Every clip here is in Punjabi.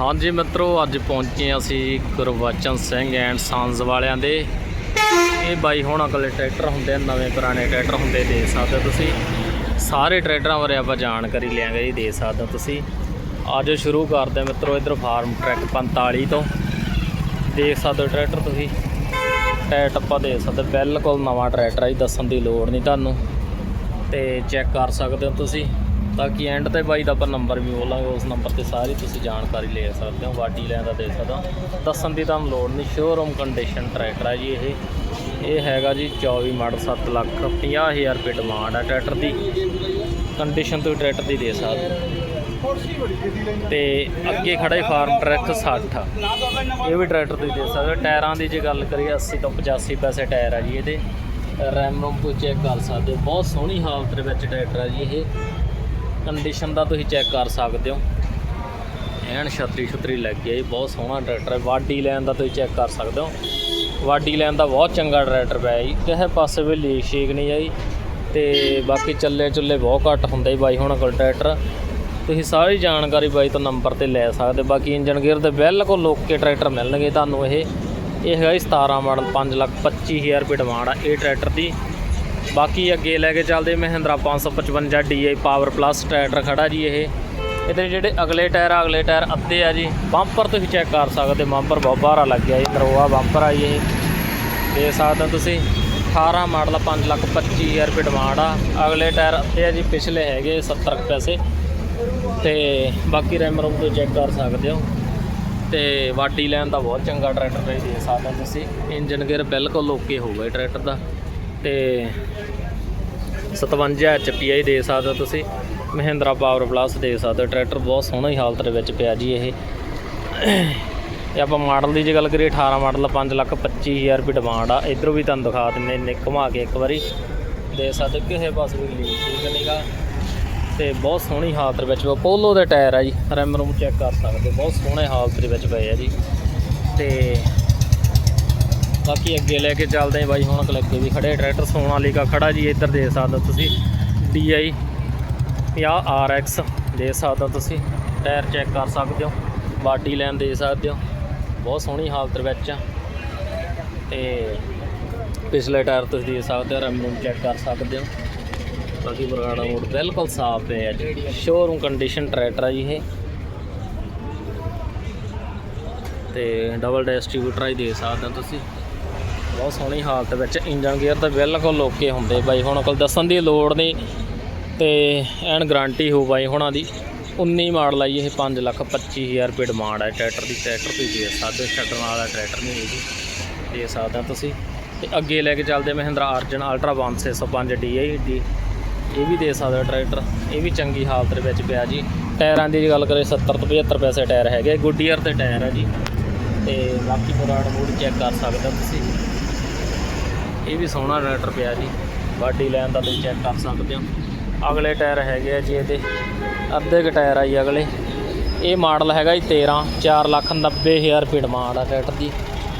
ਹਾਂਜੀ ਮਿੱਤਰੋ, ਅੱਜ ਪਹੁੰਚੇ ਅਸੀਂ ਗੁਰਬਚਨ ਸਿੰਘ ਐਂਡ ਸਾਂਜ਼ ਵਾਲਿਆਂ ਦੇ। ਇਹ ਬਾਈ ਹੁਣ ਅਗਲੇ ਟਰੈਕਟਰ ਹੁੰਦੇ ਆ, ਨਵੇਂ ਪੁਰਾਣੇ ਟਰੈਕਟਰ ਹੁੰਦੇ, ਦੇ ਸਕਦੇ ਹੋ ਤੁਸੀਂ। ਸਾਰੇ ਟਰੈਕਟਰਾਂ ਬਾਰੇ ਆਪਾਂ ਜਾਣਕਾਰੀ ਲਿਆਂਗੇ ਜੀ, ਦੇ ਸਕਦੇ ਹੋ ਤੁਸੀਂ। ਅੱਜ ਸ਼ੁਰੂ ਕਰਦੇ ਹਾਂ ਮਿੱਤਰੋ, ਇਧਰ ਫਾਰਮ ਟਰੈਕ 45 ਤੋਂ। ਦੇਖ ਸਕਦੇ ਹੋ ਟਰੈਕਟਰ ਤੁਸੀਂ। ਟਾਇਰ ਟੱਪਾ ਦੇ ਸਕਦੇ ਬਿਲਕੁਲ ਨਵਾਂ ਟਰੈਕਟਰ ਹੈ ਜੀ, ਦੱਸਣ ਦੀ ਲੋੜ ਨਹੀਂ ਤੁਹਾਨੂੰ। ਤੇ ਚੈੱਕ ਕਰ ਸਕਦੇ ਹੋ ਤੁਸੀਂ। ਤਾਂ ਕਿ ਐਂਡ ਤੇ ਬਾਈ ਦਾ ਆਪਾਂ ਨੰਬਰ ਵੀ ਬੋਲਾਂਗੇ ਉਸ ਨੰਬਰ ਤੇ ਸਾਰੀ ਤੁਸੀਂ ਜਾਣਕਾਰੀ ਲੈ ਸਕਦੇ ਹੋ ਵਾਡੀ ਲੈਣ ਦਾ ਦੇ ਸਕਦੇ ਹੋ। ਦੱਸਣ ਦੀ ਤੁਹਾਨੂੰ ਲੋੜ ਨਹੀਂ ਸ਼ੋਰੂਮ ਕੰਡੀਸ਼ਨ ਟਰੈਕਟਰ ਹੈ ਜੀ ਇਹ ਇਹ ਹੈਗਾ ਜੀ 24 ਮਾਡਲ 7 ਲੱਖ 50000 ਰੁਪਏ ਡਿਮਾਂਡ ਹੈ ਟਰੈਕਟਰ ਦੀ ਕੰਡੀਸ਼ਨ ਤੋਂ ਟਰੈਕਟਰ ਦੀ ਦੇ ਸਕਦੇ ਹੋ। ਤੇ ਅੱਗੇ ਖੜਾ ਹੈ ਫਾਰਮ ਟਰੈਕ 60 ਇਹ ਵੀ ਟਰੈਕਟਰ ਦੀ ਦੇ ਸਕਦੇ ਹੋ। ਟਾਇਰਾਂ ਦੀ ਜੇ ਗੱਲ ਕਰੀਏ 80 ਤੋਂ 85 ਪੈਸੇ ਟਾਇਰ ਆ ਜੀ ਇਹਦੇ ਰੈਮ ਰੋਮ ਤੋਂ ਚੈੱਕ ਕਰ ਸਕਦੇ ਹੋ ਬਹੁਤ ਸੋਹਣੀ ਹਾਲਤ ਦੇ ਵਿੱਚ ਟਰੈਕਟਰ ਆ ਜੀ ਇਹ ਕੰਡੀਸ਼ਨ ਦਾ ਤੁਸੀਂ ਚੈੱਕ ਕਰ ਸਕਦੇ ਹੋ। ਐਨ ਛਤਰੀ ਛਤਰੀ ਲੱਗੀ ਹੈ ਜੀ ਬਹੁਤ ਸੋਹਣਾ ਟਰੈਕਟਰ ਹੈ। ਵਾਡੀ ਲੈਣ ਦਾ ਤੁਸੀਂ ਚੈੱਕ ਕਰ ਸਕਦੇ ਹੋ। ਵਾਡੀ ਲੈਣ ਦਾ ਬਹੁਤ ਚੰਗਾ ਟਰੈਕਟਰ ਪਿਆ ਜੀ। ਕਿਸੇ ਪਾਸੇ ਵੀ ਲੀਕ ਸ਼ੀਕ ਨਹੀਂ ਆਈ ਤੇ ਬਾਕੀ ਚੱਲੇ ਚੁੱਲੇ ਬਹੁਤ ਘੱਟ ਹੁੰਦੇ ਜੀ ਬਾਈ ਹੁਣ ਕੋਲ ਟਰੈਕਟਰ ਤੁਸੀਂ ਸਾਰੀ ਜਾਣਕਾਰੀ ਬਾਈ ਤੋਂ ਨੰਬਰ ਤੇ ਲੈ ਸਕਦੇ ਬਾਕੀ ਇੰਜਨ ਗੇਅਰ ਦੇ ਬਿਲਕੁਲ ਲੋਕੇ ਟਰੈਕਟਰ ਮਿਲਣਗੇ ਤੁਹਾਨੂੰ ਇਹ। ਇਹ ਹੈਗਾ ਜੀ 17 ਮਾਡਲ 5 ਲੱਖ 25000 ਰੁਪਏ ਡਿਮਾਂਡ ਆ ਇਹ ਟਰੈਕਟਰ ਦੀ। ਬਾਕੀ ਅੱਗੇ ਲੈ ਕੇ ਚੱਲਦੇ Mahindra 555 DI power plus tractor ਖੜਾ ਜੀ ਇਹ। ਇਹਦੇ ਜਿਹੜੇ ਅਗਲੇ ਟਾਇਰ ਆ, ਅਗਲੇ ਟਾਇਰ ਅੱਧੇ ਆ ਜੀ। ਬੰਪਰ ਤੁਸੀਂ ਚੈੱਕ ਕਰ ਸਕਦੇ, ਬੰਪਰ ਬਹੁਤ ਭਾਰਾ ਲੱਗਿਆ ਜੀ ਨਰੋਆ ਬੰਪਰ ਆ ਜੀ ਇਹ। ਦੇ ਸਕਦੇ ਹੋ ਤੁਸੀਂ 18 ਮਾਡਲ 5 ਲੱਖ 25000 ਰੁਪਏ ਡਿਮਾਂਡ ਆ। ਅਗਲੇ ਟਾਇਰ ਅੱਧੇ ਆ ਜੀ, ਪਿਛਲੇ ਹੈਗੇ 70 ਪੈਸੇ। ਤੇ ਬਾਕੀ ਰੈਮ ਰੂਮ ਤੋਂ ਚੈੱਕ ਕਰ ਸਕਦੇ ਹੋ। ਤੇ ਵਾਡੀ ਲੈਣ ਦਾ ਬਹੁਤ ਚੰਗਾ ਟਰੈਕਟਰ ਹੈ ਦੇ ਸਕਦੇ ਤੁਸੀਂ। ਇੰਜਨ ਗੇਅਰ ਬਿਲਕੁਲ ਓਕੇ ਹੋਊਗਾ ਇਹ ਟਰੈਕਟਰ ਦਾ। ਤੇ 57 ਐਚਪੀ ਆਈ ਦੇ ਸਕਦੇ ਹੋ ਤੁਸੀਂ। ਮਹਿੰਦਰਾ ਪਾਵਰ ਪਲੱਸ ਦੇ ਸਕਦੇ ਹੋ। ਟਰੈਕਟਰ ਬਹੁਤ ਸੋਹਣੀ ਹਾਲਤ ਦੇ ਵਿੱਚ ਪਿਆ ਜੀ ਇਹ। ਤੇ ਆਪਾਂ ਮਾਡਲ ਦੀ ਜੇ ਗੱਲ ਕਰੀਏ 18 ਮਾਡਲ 5 ਲੱਖ 25000 ਰੁਪਏ ਡਿਮਾਂਡ ਆ। ਇਧਰੋਂ ਵੀ ਤੁਹਾਨੂੰ ਦਿਖਾ ਦਿੰਨੇ ਨੇ ਘੁਮਾ ਕੇ ਇੱਕ ਵਾਰੀ। ਦੇ ਸਕਦੇ ਹੋ ਕਿਸੇ ਪਾਸੇ ਵੀ ਲੀਕ ਠੀਕ ਨਹੀਂਗਾ ਤੇ ਬਹੁਤ ਸੋਹਣੀ ਹਾਲਤ ਵਿੱਚ ਪੋਲੋ ਦੇ ਟਾਇਰ ਆ ਜੀ। ਰੈਮ ਰੂਮ ਚੈੱਕ ਕਰ ਸਕਦੇ ਬਹੁਤ ਸੋਹਣੇ ਹਾਲਤ ਦੇ ਵਿੱਚ ਪਏ ਆ ਜੀ। ਬਾਕੀ ਅੱਗੇ ਲੈ ਕੇ ਚੱਲਦੇ ਹਾਂ ਬਾਈ, ਹੁਣ ਕੋਲ ਅੱਗੇ ਵੀ ਖੜੇ ਟਰੈਕਟਰ ਸੋਨਾਲੀਕਾ ਖੜਾ ਜੀ, ਇੱਧਰ ਦੇ ਸਕਦੇ ਹੋ ਤੁਸੀਂ DI 50 RX ਦੇ ਸਕਦੇ ਹੋ ਤੁਸੀਂ, ਟਾਇਰ ਚੈੱਕ ਕਰ ਸਕਦੇ ਹੋ, ਬਾਡੀ ਲਾਈਨ ਦੇ ਸਕਦੇ ਹੋ, ਬਹੁਤ ਸੋਹਣੀ ਹਾਲਤ ਵਿੱਚ ਆ। ਤੇ ਪਿਛਲੇ ਟਾਇਰ ਤੁਸੀਂ ਦੇ ਸਕਦੇ ਹੋ, ਰੈਮ ਰੂਮ ਚੈੱਕ ਕਰ ਸਕਦੇ ਹੋ। ਬਾਕੀ ਬਰਗਾੜਾ ਮੋਡ ਬਿਲਕੁਲ ਸਾਫ਼ ਹੈ ਜੀ ਸ਼ੋਰੂਮ ਕੰਡੀਸ਼ਨ ਟਰੈਕਟਰ ਆ ਜੀ ਇਹ। ਤੇ ਡਬਲ ਡਿਸਟ੍ਰੀਬਿਊਟਰ ਹੀ ਦੇ ਸਕਦੇ ਹੋ ਤੁਸੀਂ। ਬਹੁਤ ਸੋਹਣੀ ਹਾਲਤ ਵਿੱਚ ਇੰਜਨ ਗੇਅਰ ਤਾਂ ਬਿਲਕੁਲ ਓਕੇ ਹੁੰਦੇ ਬਾਈ। ਹੁਣ ਕੋਲ ਦੱਸਣ ਦੀ ਲੋੜ ਨਹੀਂ ਤੇ ਐਨ ਗਾਰੰਟੀ ਹੋ ਬਾਈ ਹੁਣਾਂ ਦੀ। 19 ਮਾਡਲ ਆਈ ਇਹ 5 ਲੱਖ 25000 ਰੁਪਏ ਡਿਮਾਂਡ ਹੈ ਟਰੈਕਟਰ ਦੀ। ਟਰੈਕਟਰ ਤੁਸੀਂ ਦੇ ਸਕਦੇ ਹੋ ਛੱਡਣ ਵਾਲਾ ਟਰੈਕਟਰ ਨਹੀਂ ਹੈ ਜੀ ਦੇ ਸਕਦੇ ਤੁਸੀਂ। ਤੇ ਅੱਗੇ ਲੈ ਕੇ ਚੱਲਦੇ Mahindra Arjun ultra 1605 DI D ਇਹ ਵੀ ਦੇ ਸਕਦੇ ਹੋ ਟਰੈਕਟਰ ਇਹ ਵੀ ਚੰਗੀ ਹਾਲਤ ਦੇ ਵਿੱਚ ਪਿਆ ਜੀ। ਟਾਇਰਾਂ ਦੀ ਜੇ ਗੱਲ ਕਰੇ 70 ਤੋਂ 75 ਪੈਸੇ ਟਾਇਰ ਹੈਗੇ। ਗੁੱਡੀਅਰ ਤੇ ਟਾਇਰ ਹੈ ਜੀ। ਤੇ ਬਾਕੀ ਪੁਰਾਣ ਮੂਡ ਚੈੱਕ ਕਰ ਸਕਦੇ ਹੋ ਤੁਸੀਂ। ਇਹ ਵੀ ਸੋਹਣਾ ਟਰੈਕਟਰ ਪਿਆ ਜੀ। ਬਾਡੀ ਲਾਈਨ ਦਾ ਤੁਸੀਂ ਚੈੱਕ ਕਰ ਸਕਦੇ ਹੋ। ਅਗਲੇ ਟਾਇਰ ਹੈਗੇ ਆ ਜੀ ਇਹਦੇ। ਅੱਧੇ ਕੁ ਟਾਇਰ ਆ ਜੀ ਅਗਲੇ। ਇਹ ਮਾਡਲ ਹੈਗਾ ਜੀ 13 4 ਲੱਖ 90 ਹਜ਼ਾਰ ਰੁਪਏ ਡਿਮਾਂਡ ਆ ਟਰੈਕਟਰ ਦੀ।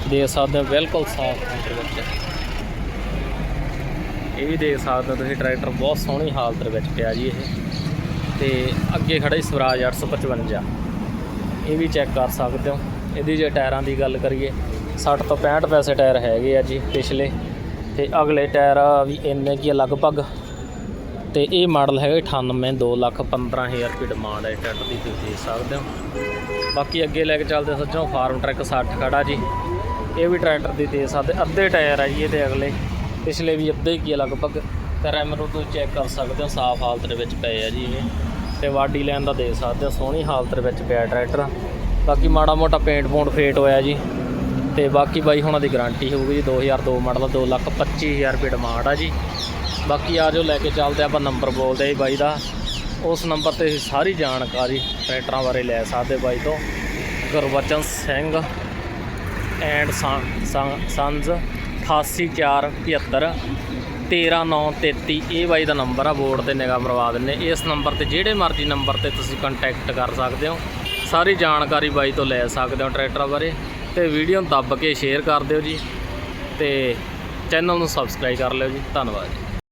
ਦੇਖ ਸਕਦੇ ਹੋ, ਬਿਲਕੁਲ ਸਾਫ਼ ਟਰੈਕਟਰ ਵਿੱਚ। ਇਹ ਵੀ ਦੇਖ ਸਕਦੇ ਹੋ ਤੁਸੀਂ, ਟਰੈਕਟਰ ਬਹੁਤ ਸੋਹਣੀ ਹਾਲਤ ਵਿੱਚ ਪਿਆ ਜੀ ਇਹ। ਤੇ ਅੱਗੇ ਖੜਾ ਜੀ ਸਵਰਾਜ 855 ਇਹ ਵੀ ਚੈੱਕ ਕਰ ਸਕਦੇ ਹੋ। ਇਹਦੀ ਜੇ ਟਾਇਰਾਂ ਦੀ ਗੱਲ ਕਰੀਏ 60 ਤੋਂ 65 ਪੈਸੇ ਟਾਇਰ ਹੈਗੇ ਆ ਜੀ ਪਿਛਲੇ। ਤੇ ਅਗਲੇ ਟਾਇਰ ਵੀ ਇੰਨੇ ਕੀ ਆ ਲਗਭਗ। ਤੇ ਇਹ ਮਾਡਲ ਹੈਗਾ 98 2 ਲੱਖ 15000 ਰੁਪਏ ਡਿਮਾਂਡ ਹੈ ਟਰੈਕਟਰ ਦੀ ਤੁਸੀਂ ਦੇਖ ਸਕਦੇ ਹੋ। ਬਾਕੀ ਅੱਗੇ ਲੈ ਕੇ ਚੱਲਦੇ ਸੱਜਣੋ, ਫਾਰਮ ਟਰੈਕ 60 ਖੜਾ ਜੀ। ਇਹ ਵੀ ਟਰੈਕਟਰ ਦੀ ਦੇ ਸਕਦੇ, ਅੱਧੇ ਟਾਇਰ ਆ ਜੀ ਇਹਦੇ ਅਗਲੇ। ਪਿਛਲੇ ਵੀ ਅੱਧੇ ਕੀ ਆ ਲਗਭਗ। ਤੇ ਰੈਮ ਨੂੰ ਤੁਸੀਂ ਚੈੱਕ ਕਰ ਸਕਦੇ ਹੋ, ਸਾਫ਼ ਹਾਲਤ ਦੇ ਵਿੱਚ ਪਏ ਆ ਜੀ ਇਹ। ਤੇ ਵਾਡੀ ਲੈਣ ਦਾ ਦੇ ਸਕਦੇ ਹੋ, ਸੋਹਣੀ ਹਾਲਤ ਦੇ ਵਿੱਚ ਪਿਆ ਟਰੈਕਟਰ। ਬਾਕੀ ਮਾੜਾ ਮੋਟਾ ਪੇਂਟ ਪੂੰਟ ਫੇਟ ਹੋਇਆ ਜੀ। ਤੇ ਬਾਕੀ ਬਾਈ ਹੁਣਾਂ ਦੀ ਗਾਰੰਟੀ ਹੋਊਗੀ ਜੀ 2002 ਮਾਡਲ 2 ਲੱਖ 25000 ਰੁਪਏ ਡਿਮਾਂਡ ਆ ਜੀ। ਬਾਕੀ ਆ ਜੋ ਲੈ ਕੇ ਚੱਲਦੇ ਆਪਾਂ ਨੰਬਰ ਬੋਲਦੇ ਜੀ ਬਾਈ ਦਾ। ਉਸ ਨੰਬਰ ਤੇ ਸਾਰੀ ਜਾਣਕਾਰੀ ਟਰੈਕਟਰਾਂ ਬਾਰੇ ਲੈ ਸਕਦੇ ਬਾਈ ਤੋਂ। ਗੁਰਬਚਨ ਸਿੰਘ ਐਂਡ ਸੰਜ਼ 88475 13933 ਇਹ ਬਾਈ ਦਾ ਨੰਬਰ ਆ, ਬੋਰਡ ਤੇ ਨਿਗਾਹ ਮਰਵਾ ਦਿੰਨੇ ਇਸ ਨੰਬਰ ਤੇ ਜਿਹੜੇ ਮਰਜ਼ੀ ਨੰਬਰ ਤੇ ਤੁਸੀਂ ਕੰਟੈਕਟ ਕਰ ਸਕਦੇ ਹੋ। ਸਾਰੀ ਜਾਣਕਾਰੀ ਬਾਈ ਤੋਂ ਲੈ ਸਕਦੇ ਹੋ ਟਰੈਕਟਰਾਂ ਬਾਰੇ। ਤੇ ਵੀਡੀਓ ਨੂੰ ਦੱਬ ਕੇ ਸ਼ੇਅਰ ਕਰ ਦਿਓ ਜੀ ਤੇ ਚੈਨਲ ਨੂੰ ਸਬਸਕ੍ਰਾਈਬ ਕਰ ਲਿਓ ਜੀ। ਧੰਨਵਾਦ ਜੀ।